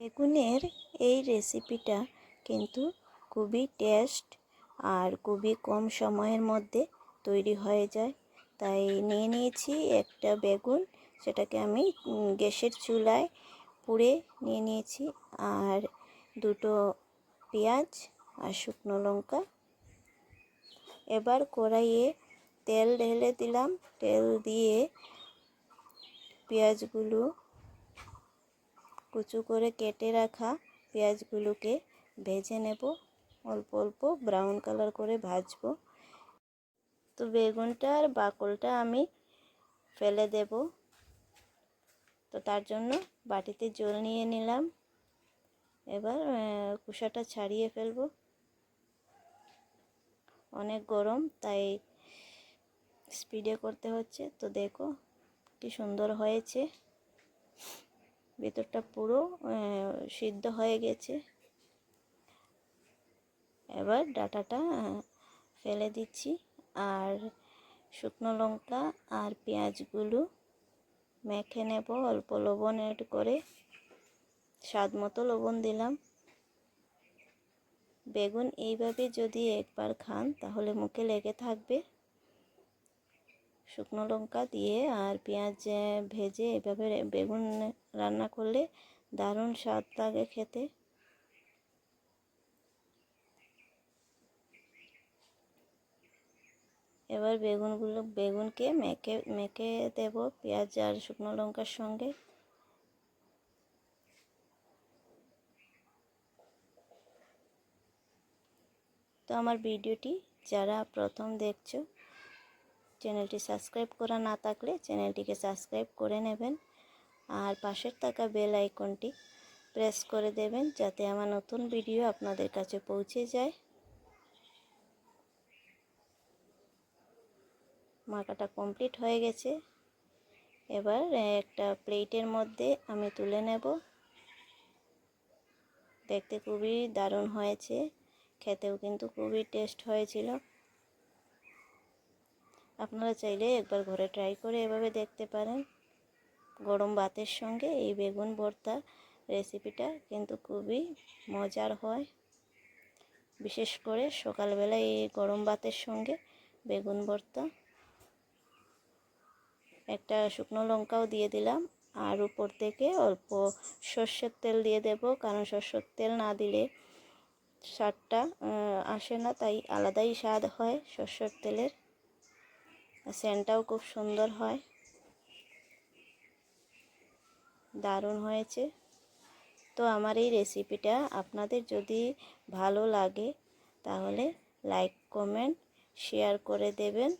বেগুনের এই রেসিপিটা কিন্তু খুবই টেস্ট আর খুবই কম সময়ের মধ্যে তৈরি হয়ে যায়। তাই নিয়ে নিয়েছি একটা বেগুন, সেটাকে আমি গ্যাসের চুলায় পুড়ে নিয়ে নিয়েছি। আর দুটো পেঁয়াজ আর শুকনো লঙ্কা। এবার কড়াইয়ে তেল ঢেলে দিলাম। তেল দিয়ে পেঁয়াজগুলো কুচু করে কেটে রাখা পেঁয়াজগুলোকে ভেজে নেব। অল্প অল্প ব্রাউন কালার করে ভাজবো। তো বেগুনটা আর বাকলটা আমি ফেলে দেব। তো তার জন্য বাটিতে জল নিয়ে নিলাম। এবার কুসাটা ছাড়িয়ে ফেলব। অনেক গরম, তাই স্পিডে করতে হচ্ছে। তো দেখো কি সুন্দর হয়েছে। ভেতরটা পুরো সিদ্ধ হয়ে গেছে। এবার ডাটাটা ফেলে দিচ্ছি। আর শুকনো লঙ্কা আর পেঁয়াজগুলো মেখে নেব। অল্প লবণ এড করে স্বাদ মতো লবণ দিলাম। বেগুন এইভাবে যদি একবার খান, তাহলে মুখে লেগে থাকবে। শুকনো লঙ্কা দিয়ে আর পেঁয়াজ ভেজে এভাবে বেগুন রান্না করলে দারুণ স্বাদ লাগে খেতে। এবার বেগুনগুলো, বেগুনকে মেখে মেখে দেব পেঁয়াজ আর শুকনো লঙ্কার সঙ্গে। তো আমার ভিডিওটি যারা প্রথম দেখছ চ্যানেলটি সাবস্ক্রাইব করা না থাকলে চ্যানেলটিকে সাবস্ক্রাইব করে নেবেন। আর পাশের থাকা বেল আইকনটি প্রেস করে দেবেন যাতে আমার নতুন ভিডিও আপনাদের কাছে পৌঁছে যায়। মাখাটা কমপ্লিট হয়ে গেছে। এবার একটা প্লেটের মধ্যে আমি তুলে নেব। দেখতে খুবই দারুণ হয়েছে। খেতেও কিন্তু খুবই টেস্ট হয়েছিল। আপনারা চাইলে একবার ঘরে ট্রাই করে এভাবে দেখতে পারেন। গরম ভাতের সঙ্গে এই বেগুন ভর্তা রেসিপিটা কিন্তু খুবই মজার হয়। বিশেষ করে সকালবেলা এই গরম ভাতের সঙ্গে বেগুন ভর্তা। একটা শুকনো লঙ্কাও দিয়ে দিলাম। আর উপর থেকে অল্প সর্ষের তেল দিয়ে দেব, কারণ সর্ষের তেল না দিলে স্বাদটা আসে না, তাই আলাদাই স্বাদ হয় সর্ষের তেলের। সেন্টটাও খুব সুন্দর হয়। দারুণ হয়েছে। তো আমার এই রেসিপিটা আপনাদের যদি ভালো লাগে, তাহলে লাইক, কমেন্ট, শেয়ার করে দেবেন।